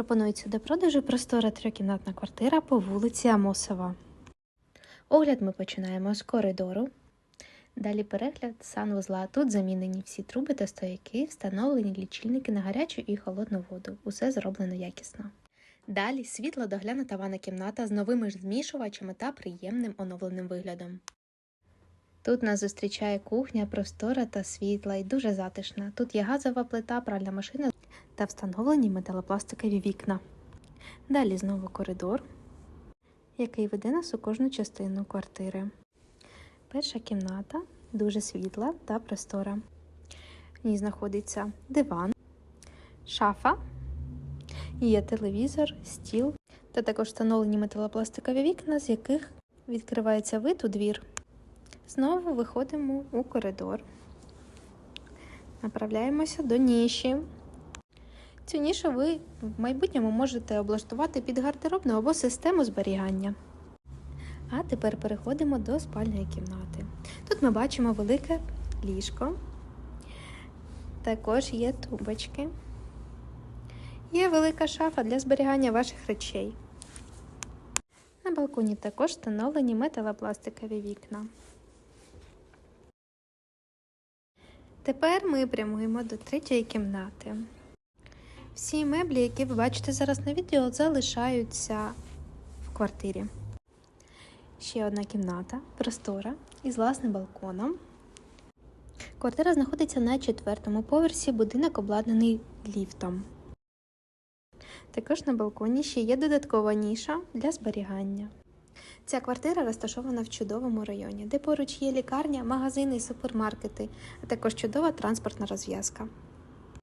Пропонується до продажу простора трьохкімнатна квартира по вулиці Амосова. Огляд ми починаємо з коридору. Далі перегляд санвузла. Тут замінені всі труби та стояки, встановлені лічильники на гарячу і холодну воду. Усе зроблено якісно. Далі світло доглянута ванна кімната з новими ж змішувачами та приємним оновленим виглядом. Тут нас зустрічає кухня, простора та світла і дуже затишна. Тут є газова плита, пральна машина та встановлені металопластикові вікна. Далі знову коридор, який веде нас у кожну частину квартири. Перша кімната дуже світла та простора. В ній знаходиться диван, шафа, є телевізор, стіл та також встановлені металопластикові вікна, з яких відкривається вид у двір. Знову виходимо у коридор. Направляємося до ніші. Цю нішу ви в майбутньому можете облаштувати під гардеробну або систему зберігання. А тепер переходимо до спальної кімнати. Тут ми бачимо велике ліжко, також є тумбочки. Є велика шафа для зберігання ваших речей. На балконі також встановлені металопластикові вікна. Тепер ми прямуємо до третьої кімнати. Всі меблі, які ви бачите зараз на відео, залишаються в квартирі. Ще одна кімната, простора із власним балконом. Квартира знаходиться на четвертому поверсі, будинок обладнаний ліфтом. Також на балконі ще є додаткова ніша для зберігання. Ця квартира розташована в чудовому районі, де поруч є лікарня, магазини і супермаркети, а також чудова транспортна розв'язка.